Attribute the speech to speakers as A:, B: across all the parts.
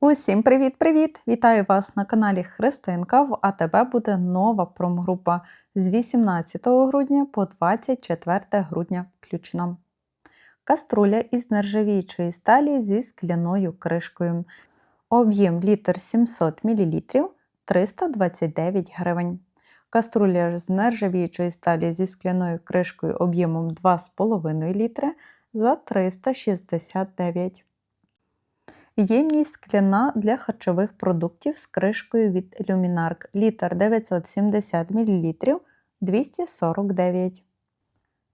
A: Усім привіт-привіт! Вітаю вас на каналі Христинка. В АТБ буде нова промгрупа з 18 грудня по 24 грудня включно. Каструля із нержавіючої сталі зі скляною кришкою. Об'єм літр 700 мл 329 гривень. Каструля з нержавіючої сталі зі скляною кришкою об'ємом 2,5 літри за 369 Ємність скляна для харчових продуктів з кришкою від Luminark літр 970 мл 249.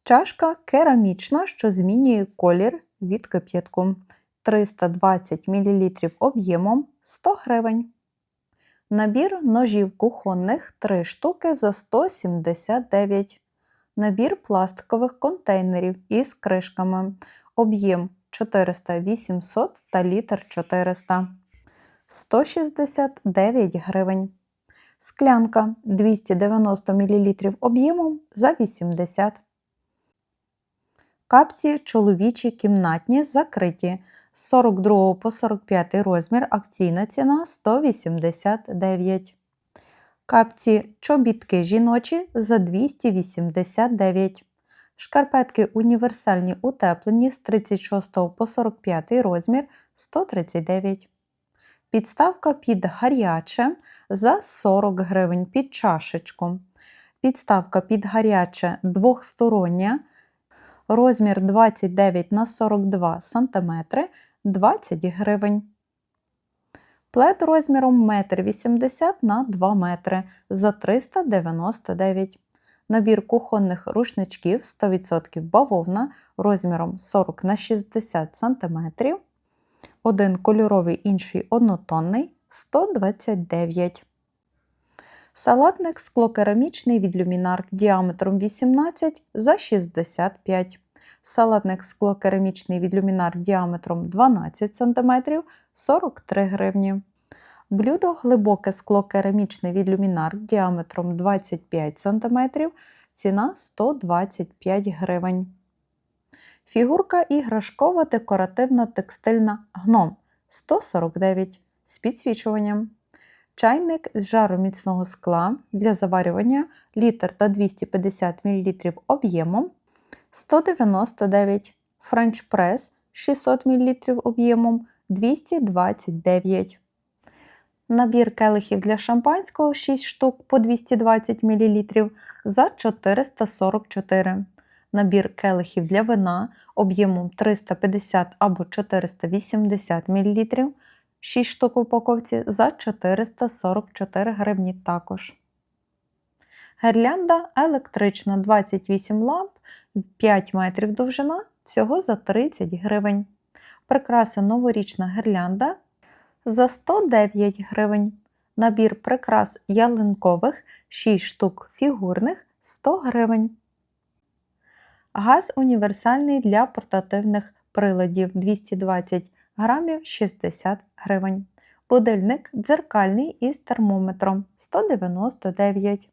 A: Чашка керамічна, що змінює колір від кип'ятку 320 мл об'ємом 100 гривень. Набір ножів кухонних 3 штуки за 179 Набір пластикових контейнерів із кришками. Об'єм 400 800 та літр 400 169 гривень. Склянка 290 мл об'ємом за 80 Капці чоловічі кімнатні закриті. З 42 по 45 розмір акційна ціна 189 Капці чобітки жіночі за 289 Шкарпетки універсальні утеплені з 36 по 45 розмір 139 Підставка під гаряче за 40 гривень під чашечку. Підставка під гаряче двохстороння. Розмір 29 на 42 см 20 гривень. Плед розміром 1,80 м на 2 метри за 399 Набір кухонних рушничків 100% бавовна розміром 40 на 60 см. Один кольоровий, інший однотонний 129 Салатник склокерамічний від Luminark діаметром 18 за 65 Салатник склокерамічний від Luminark діаметром 12 см 43 гривні. Блюдо глибоке скло керамічне від Luminark діаметром 25 см, ціна 125 гривень. Фігурка іграшкова декоративна текстильна гном 149 з підсвічуванням. Чайник з жароміцного скла для заварювання літр та 250 мл об'ємом 199 френч прес 600 мл об'ємом 229 Набір келихів для шампанського 6 штук по 220 мл за 444 Набір келихів для вина об'ємом 350 або 480 мл 6 штук в упаковці за 444 гривні також. Гірлянда електрична 28 ламп 5 метрів довжина всього за 30 гривень. Прикраса новорічна гірлянда за 109 гривень. Набір прикрас ялинкових 6 штук фігурних 100 гривень. Газ універсальний для портативних приладів 220 грамів 60 гривень. Будильник дзеркальний із термометром 199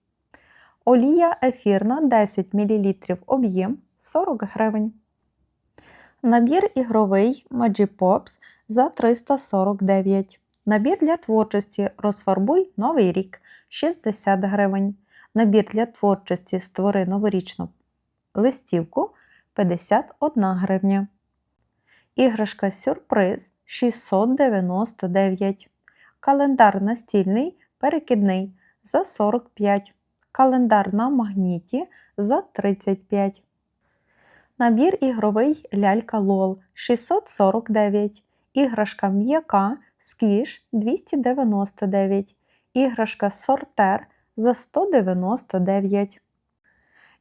A: Олія ефірна 10 мл об'єм 40 гривень. Набір ігровий Magic Pops за 349 Набір для творчості Розфарбуй Новий рік 60 гривень. Набір для творчості Створи новорічну листівку 51 гривня. Іграшка Сюрприз 699 Календар настільний перекидний за 45 Календар на магніті за 35 Набір ігровий лялька Лол 649 Іграшка м'яка сквіш 299 Іграшка сортер за 199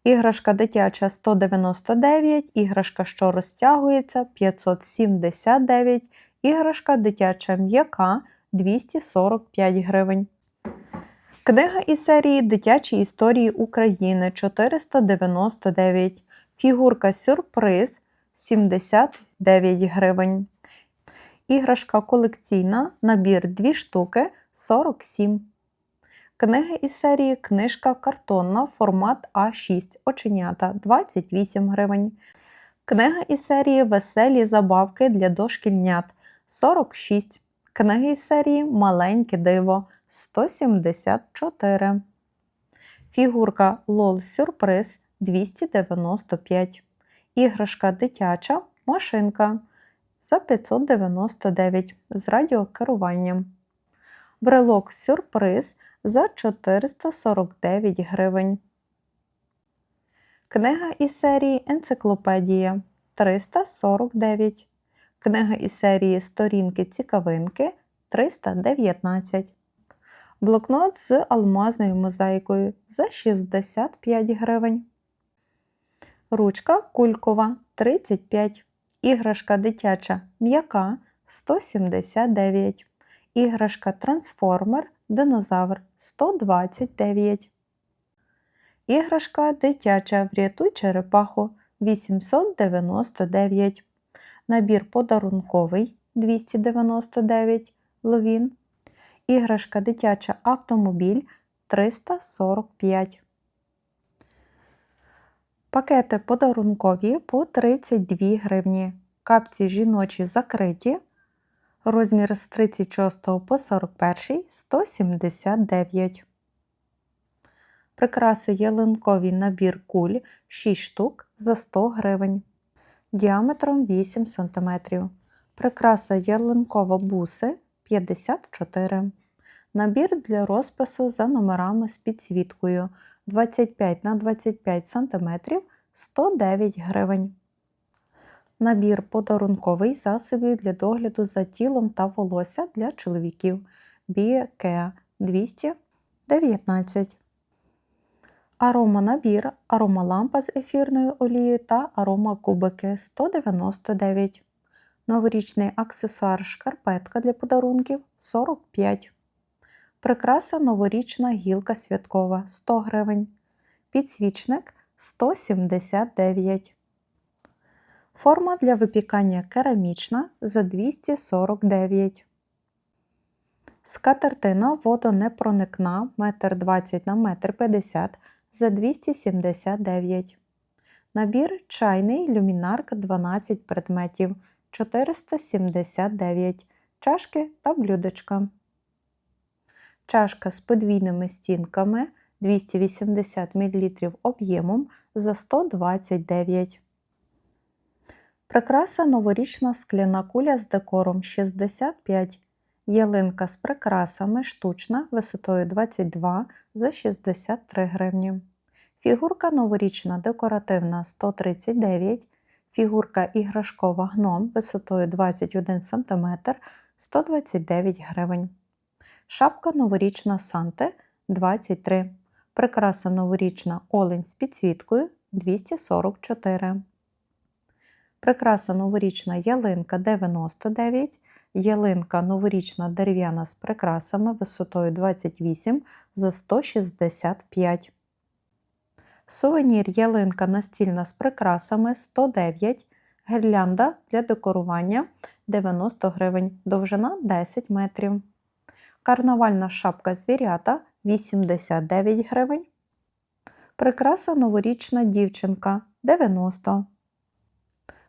A: Іграшка дитяча 199, іграшка, що розтягується 579, іграшка дитяча м'яка 245 гривень. Книга із серії Дитячі історії України 499. Фігурка сюрприз 79 гривень. Іграшка колекційна. Набір 2 штуки 47 Книги із серії Книжка картонна формат А6 оченята 28 гривень. Книга із серії Веселі забавки для дошкільнят 46 Книги із серії Маленьке диво 174. Фігурка Лол Сюрприз 295. Іграшка дитяча машинка за 599 з радіокеруванням. Брелок Сюрприз за 449 гривень. Книга із серії Енциклопедія 349. Книга із серії Сторінки цікавинки 319. Блокнот з алмазною мозаїкою за 65 гривень. Ручка кулькова 35. Іграшка дитяча м'яка 179. Іграшка трансформер динозавр 129. Іграшка дитяча Врятуй черепаху 899. Набір подарунковий 299 ловін. Іграшка дитяча автомобіль 345. Пакети подарункові по 32 гривні. Капці жіночі закриті. Розмір з 36 по 41 179. Прикраси ялинковий набір куль 6 штук за 100 гривень. Діаметром 8 см. Прикраса ялинкова буси 54 Набір для розпису за номерами з підсвіткою 25 на 25 см 109 гривень. Набір подарунковий засобів для догляду за тілом та волосся для чоловіків Біекеа 219. Ароманабір, аромалампа з ефірною олією та аромакубики 199. Новорічний аксесуар шкарпетка для подарунків 45. Прикраса новорічна гілка святкова 100 гривень. Підсвічник 179. Форма для випікання керамічна за 249. Скатертина водонепроникна 1,20 на 1,50 м за 279. Набір чайний люмінарк 12 предметів 479 чашки та блюдечка. Чашка з подвійними стінками 280 мл об'ємом за 129. Прикраса новорічна скляна куля з декором 65. Ялинка з прикрасами штучна висотою 22 за 63 гривні. Фігурка новорічна декоративна 139 Фігурка іграшкова гном висотою 21 см 129 гривень. Шапка новорічна Санте 23 Прикраса новорічна олень з підсвіткою 244. Прикраса новорічна ялинка 99. Ялинка новорічна дерев'яна з прикрасами висотою 28 за 165. Сувенір ялинка настільна з прикрасами 109, гірлянда для декорування 90 гривень, довжина 10 метрів. Карнавальна шапка звірята 89 гривень. Прикраса новорічна дівчинка 90.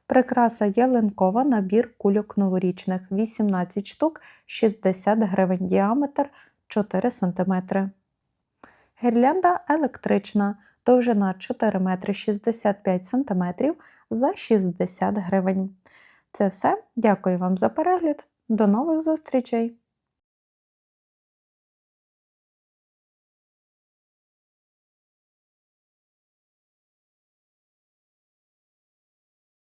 A: Прикраса ялинкова набір кульок новорічних 18 штук 60 гривень діаметр 4 см. Гірлянда електрична довжина 4 метри 65 см за 60 гривень. Це все. Дякую вам за перегляд. До нових зустрічей!